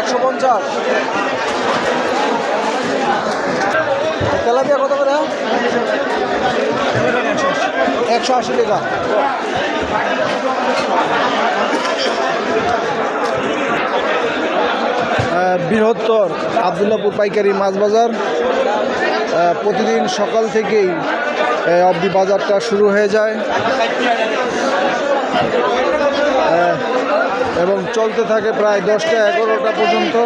একশো পঞ্চাশ। তেলাপিয়া কত করে? একশো আশি টাকা। বৃহত্তর আবদুল্লাপুর পাইকারি মাছ বাজার। প্রতিদিন সকাল থেকেই অবধি বাজারটা শুরু হয়ে যায়। এবং চলতে থাকে প্রায় দশটা এগারোটা পর্যন্ত।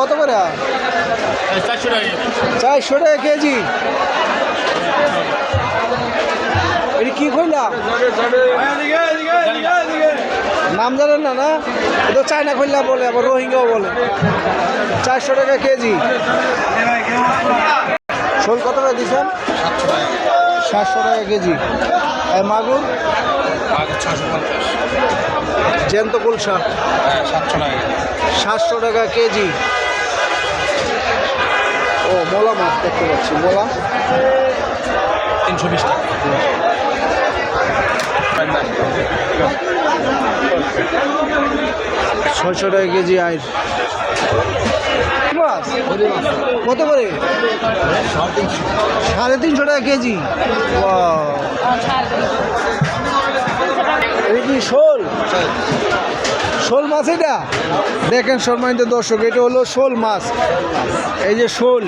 কত করে? চারশো টাকা কেজি। এটা কি খইলা নাম জানেন না না? এটা চায়না খইলা বলে, আবার রোহিঙ্গাও বলে। চারশো টাকা কেজি। শোল কত টাকা দিচ্ছেন সাতশো টাকা কেজি। আর মাগুর? জ্যান্ত কুলসা সাতশো টাকা সাতশো টাকা কেজি। ও, মোলা মাছ দেখতে পাচ্ছি, মোলা। তিনশো বিশ টাকা। ছয়শো টাকা কেজি মাছ? কত করে? সাড়ে তিনশো। টাকা কেজি? কি শোল। শোল মাছ এটা? দেখেন সম্মানিত দর্শক এটা হলো শোল মাছ। এই যে শোল।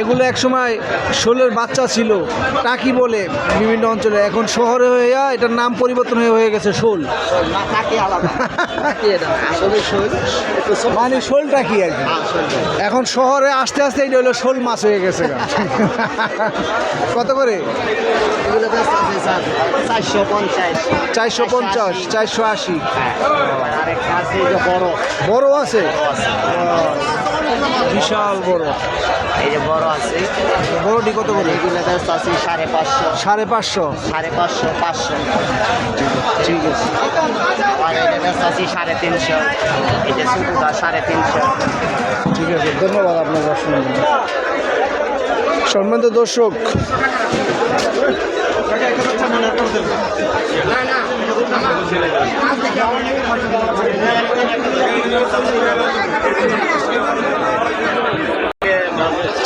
এগুলো একসময় শোলের বাচ্চা ছিল টাকি বলে বিভিন্ন অঞ্চলে। এখন শহরে হয়ে এটার নাম পরিবর্তন হয়ে হয়ে গেছে শোল। মানে শোলটা কি আর কি? এখন শহরে আস্তে আস্তে এটা হলো শোল মাছ হয়ে গেছে কত করে? চারশো পঞ্চাশ। চারশো আশি। আরেকটা আছে এই যে বড়। বড় আছে? বিশাল বড়। এই যে বড় আছে। বড়টি কত করে এগুলো আছে সাড়ে পাঁচশো। সাড়ে পাঁচশো। সাড়ে পাঁচশো পাঁচশো। ঠিক আছে। আর এটা আছে সাড়ে তিনশো। এটা ছোটোটা সাড়ে তিনশো। ঠিক আছে ধন্যবাদ আপনার দর্শন সম্মানিত দর্শক।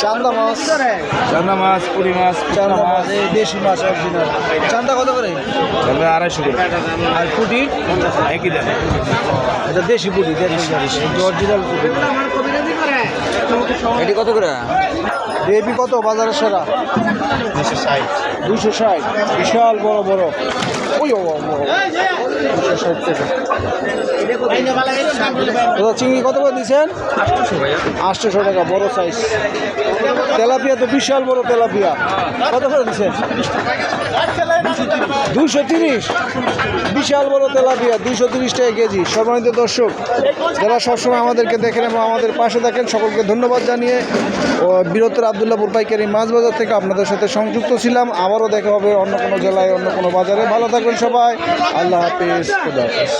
চান্দা মাছ। চান্দা মাছ পুরি মাছ চান্দা মাছ এই দেশি মাছ অরিজিনাল চান্দা কত করে? চান্দা আড়াইশো করে। আর পুটি? একই দেন এটা দেশি পুটি দেশি অরিজিনাল পুটি। এটি কত করে? বেবি কত? বাজারে সেরা? দুশো ষাট। দুশো ষাট। বিশাল বড় বড়। চিংড়ি কত করে দিচ্ছেন আটশোশো টাকা, বড় সাইজ তেলাপিয়া তো বিশাল বড় তেলাপিয়া। কত করে দিচ্ছেন দুশো তিরিশ। বিশাল বড় তেলাপিয়া, দুশো তিরিশ টাকা কেজি। সম্মানিত দর্শক, যারা সবসময় আমাদেরকে দেখেন এবং আমাদের পাশে থাকেন, সকলকে ধন্যবাদ জানিয়ে বীরত্তর আবদুল্লাপুর পাইকারি মাছ বাজার থেকে আপনাদের সাথে সংযুক্ত ছিলাম। আবারও দেখা হবে অন্য কোনো জেলায়, অন্য কোনো বাজারে। ভালো থাকবেন সবাই। আল্লাহ হাফিজ, খুদা হাফিজ।